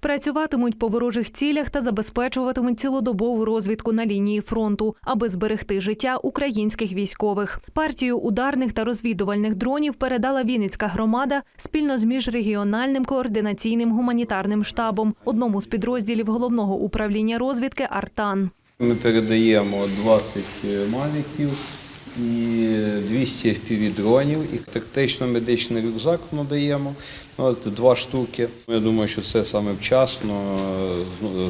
Працюватимуть по ворожих цілях та забезпечуватимуть цілодобову розвідку на лінії фронту, аби зберегти життя українських військових. Партію ударних та розвідувальних дронів передала Вінницька громада спільно з міжрегіональним координаційним гуманітарним штабом, одному з підрозділів головного управління розвідки Артан. Ми передаємо 20 мавіків і 200 FPV-дронів, і тактично-медичний рюкзак надаємо, от, два штуки. Я думаю, що це саме вчасно,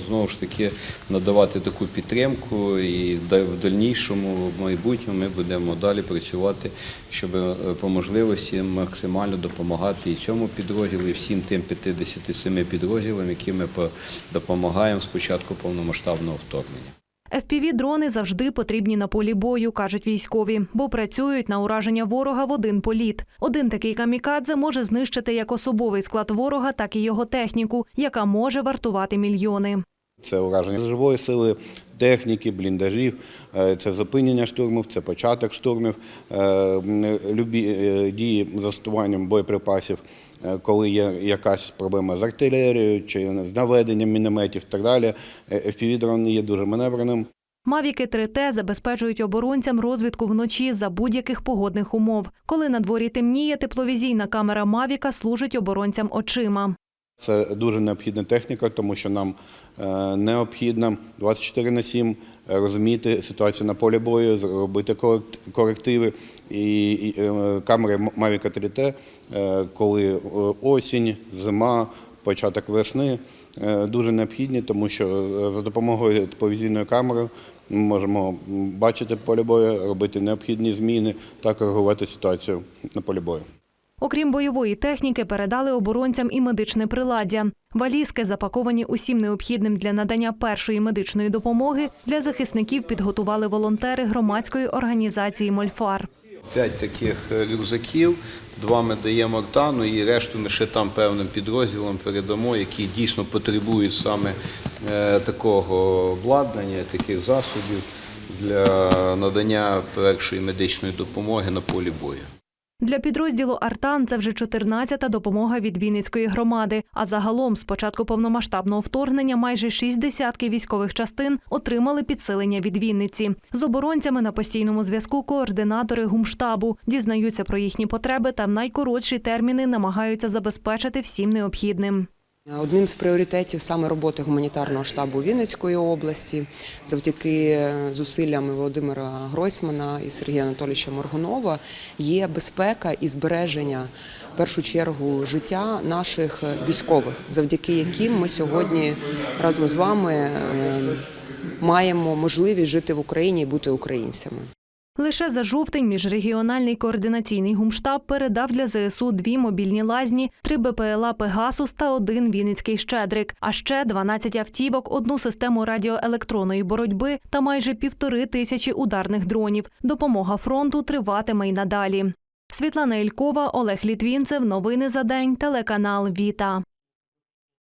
знову ж таки, надавати таку підтримку і в дальнішому, в майбутньому ми будемо далі працювати, щоб е, по можливості максимально допомагати і цьому підрозділу, і всім тим 57 підрозділам, які ми допомагаємо з початку повномасштабного вторгнення. FPV-дрони завжди потрібні на полі бою, кажуть військові, бо працюють на ураження ворога в один політ. Один такий камікадзе може знищити як особовий склад ворога, так і його техніку, яка може вартувати мільйони. Це ураження живої сили, техніки, бліндажів, е, це зупинення штурмів, це початок штурмів, е, любі е, дії застосуванням боєприпасів, коли є якась проблема з артилерією чи з наведенням мінометів так далі. FPV-дрон є дуже маневреним. Мавіки 3Т забезпечують оборонцям розвідку вночі за будь-яких погодних умов. Коли на дворі темніє, тепловізійна камера Мавіка служить оборонцям очима. Це дуже необхідна техніка, тому що нам е, необхідно 24 на 7 розуміти ситуацію на полі бою, зробити корективи. І, е, камери Mavic 3T, е, коли е, осінь, зима, початок весни, е, дуже необхідні, тому що е, за допомогою тепловізійної камери ми можемо бачити поле бою, робити необхідні зміни та коригувати ситуацію на полі бою. Окрім бойової техніки, передали оборонцям і медичне приладдя. Валізки, запаковані усім необхідним для надання першої медичної допомоги, для захисників підготували волонтери громадської організації Мольфар. П'ять таких е, рюкзаків, два ми даємо Артану і решту ми ще там певним підрозділам передамо, які дійсно потребують саме е, такого обладнання, таких засобів для надання першої медичної допомоги на полі бою. Для підрозділу Артан це вже 14-та допомога від Вінницької громади. А загалом, з початку повномасштабного вторгнення, майже шість десятків військових частин отримали підсилення від Вінниці. З оборонцями на постійному зв'язку координатори гумштабу дізнаються про їхні потреби та в найкоротші терміни намагаються забезпечити всім необхідним. Одним з пріоритетів саме роботи гуманітарного штабу Вінницької області, завдяки зусиллям Володимира Гройсмана і Сергія Анатолійовича Моргунова, є безпека і збереження в першу чергу життя наших військових, завдяки яким ми сьогодні разом з вами е, маємо можливість жити в Україні і бути українцями. Лише за жовтень міжрегіональний координаційний гумштаб передав для ЗСУ дві мобільні лазні, три БПЛА Пегасус та один Вінницький щедрик, а ще 12 автівок, одну систему радіоелектронної боротьби та майже півтори тисячі ударних дронів. Допомога фронту триватиме й надалі. Світлана Ількова, Олег Літвінцев. Новини за день. Телеканал Віта.